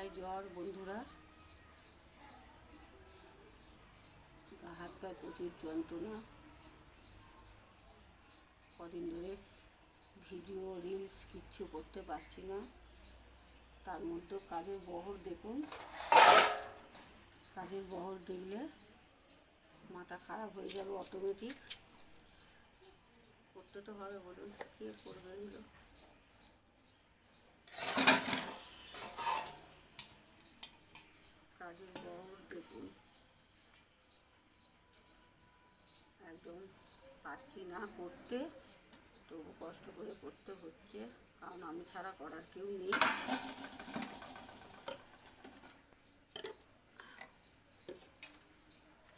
ঠান্ডায় জ্বর, বন্ধুরা। হাত পায়ে প্রচুর যন্ত্রণা। কদিন ধরে ভিডিও রিলস কিচ্ছু করতে পারছি না। তার মধ্যে কাজের বহর দেখুন। কাজের বহর দেখলে মাথা খারাপ হয়ে যাবে অটোমেটিক করতে তো হবে বলুন, কে করবে কাজের বহর দেখুন একদম পাচ্ছি না করতে, তবু কষ্ট করে করতে হচ্ছে, কারণ আমি ছাড়া করার কেউ নেই।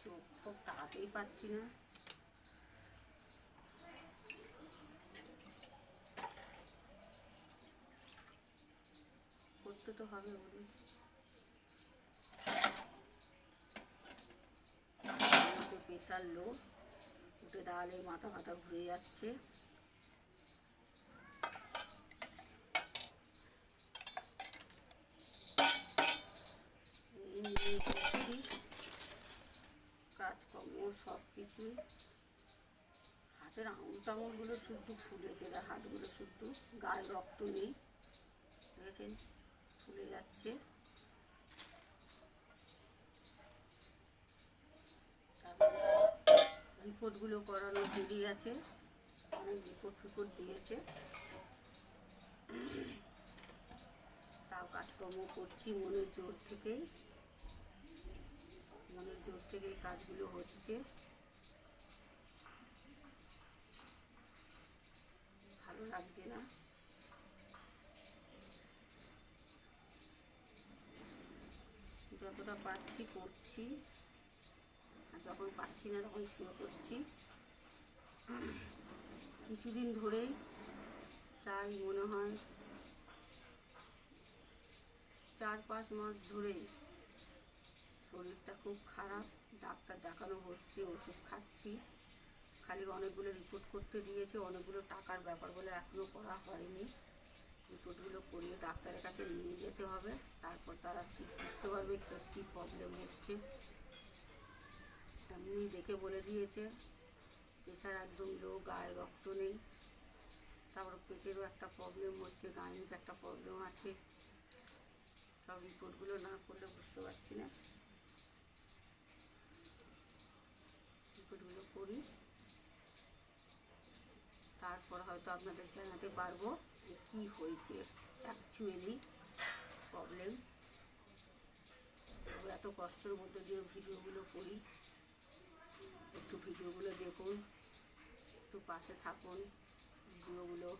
চোখ ফোক তাকাতেই পাচ্ছি না। করতে তো হবে বলুন। প্রেশার লো উঠে দাঁড়ালে মাথা মাথা ঘুরে যাচ্ছে। কাজকর্ম সব কিছুই হাতের আঙুল টাঙুলগুলো শুদ্ধ ফুলেছে হাতগুলো শুদ্ধ, গায়ে রক্ত নেই। দেখেছেন? ফুলে যাচ্ছে। রিপোর্টগুলো করানো দেরি আছে। অনেক রিপোর্ট ফিপোর্ট দিয়েছে। তাও কাজকর্ম করছি মনের জোর থেকেই। মনের জোর থেকেই কাজগুলো হচ্ছে। ভালো লাগছে না। যতটা পারছি করছি। যখন পাচ্ছি না, তখন শুরু করছি। কিছুদিন ধরেই প্রায় মনে হয় চার পাঁচ মাস ধরেই শরীরটা খুব খারাপ, ডাক্তার দেখানো হচ্ছে, ওষুধ খাচ্ছি। খালি অনেকগুলো রিপোর্ট করতে দিয়েছে, অনেকগুলো টাকার ব্যাপার বলে এখনও করা হয়নি। রিপোর্টগুলো করিয়ে ডাক্তারের কাছে নিয়ে যেতে হবে, তারপর তারা ঠিক বুঝতে পারবে কী প্রবলেম হচ্ছে। এমনি দেখে বলে দিয়েছে প্রেশার একদম লো গায়ে রক্ত নেই। তারপর পেটেরও একটা প্রবলেম হচ্ছে গাইনিক একটা প্রবলেম আছে। সব রিপোর্টগুলো না করলে বুঝতে পারছি না। রিপোর্টগুলো করি। তারপর হয়তো আপনাদের জানাতে পারব যে কী হয়েছে। অ্যাকচুয়ালি প্রবলেম এত কষ্টের মধ্যে দিয়ে ভিডিওগুলো করি। দেখুন একটু পাশে থাকুন, ভিডিওগুলো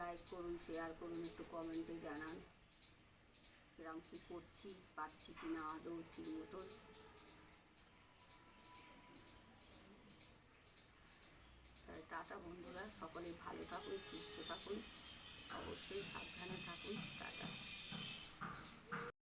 লাইক করুন শেয়ার করুন, একটু কমেন্টে জানান, কিরম কী করছি পাচ্ছি কি না আদৌ ঠিক মতন। তাই টাটা বন্ধুরা সকলে ভালো থাকুন, সুস্থ থাকুন, অবশ্যই সাবধানে থাকুন, টাটা।